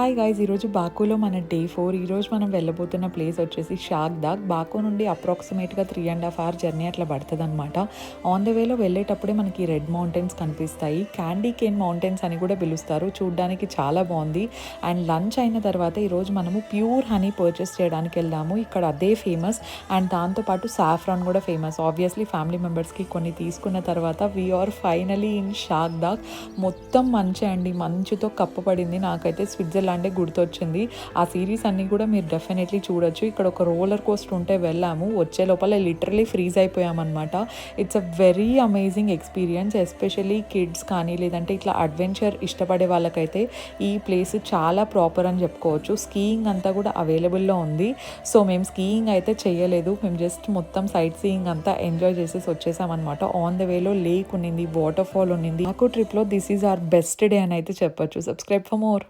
Hi guys ఈరోజు బాకులో మన day four. ఈరోజు మనం వెళ్ళబోతున్న ప్లేస్ వచ్చేసి షాక్ దాగ్ బాకు నుండి అప్రాక్సిమేట్గా three and half hour journey అట్లా పడుతుంది అనమాట ఆన్ ద వేలో వెళ్ళేటప్పుడే మనకి రెడ్ మౌంటైన్స్ కనిపిస్తాయి. క్యాండీ కేన్ మౌంటైన్స్ అని కూడా పిలుస్తారు. చూడడానికి చాలా బాగుంది. అండ్ లంచ్ అయిన తర్వాత ఈరోజు మనము ప్యూర్ హనీ పర్చేస్ చేయడానికి వెళ్దాము. ఇక్కడ అదే ఫేమస్ అండ్ దాంతోపాటు సాఫ్రాన్ కూడా ఫేమస్ ఆబ్వియస్లీ ఫ్యామిలీ మెంబర్స్కి కొన్ని తీసుకున్న తర్వాత we are finally in Shahdag మొత్తం మంచి అండి. మంచుతో కప్పబడింది నాకైతే స్విట్జర్లాండ్ గుర్తొచ్చింది. ఆ సిరీస్ అన్నీ కూడా మీరు డెఫినెట్లీ చూడొచ్చు. ఇక్కడ ఒక రోలర్ కోస్టర్ ఉంటే వెళ్ళాము. వచ్చే లోపల literally freeze అయిపోయామన్నమాట. It's a very amazing experience especially kids కానీ లేదంటే ఇట్లా అడ్వెంచర్ ఇష్టపడే వాళ్ళకైతే ఈ ప్లేస్ చాలా ప్రాపర్ అని చెప్పుకోవచ్చు. స్కీయింగ్ అంతా కూడా అవైలబుల్లో ఉంది. సో మేము స్కీయింగ్ అయితే చేయలేదు. మేము జస్ట్ మొత్తం సైట్ సీయింగ్ అంతా ఎంజాయ్ చేసేసి వచ్చేసామన్నమాట. ఆన్ ద వేలో లేక్ ఉన్నింది వాటర్ ఫాల్ ఉన్నింది నాకు ట్రిప్లో this is our best day అని అయితే చెప్పొచ్చు. Subscribe for more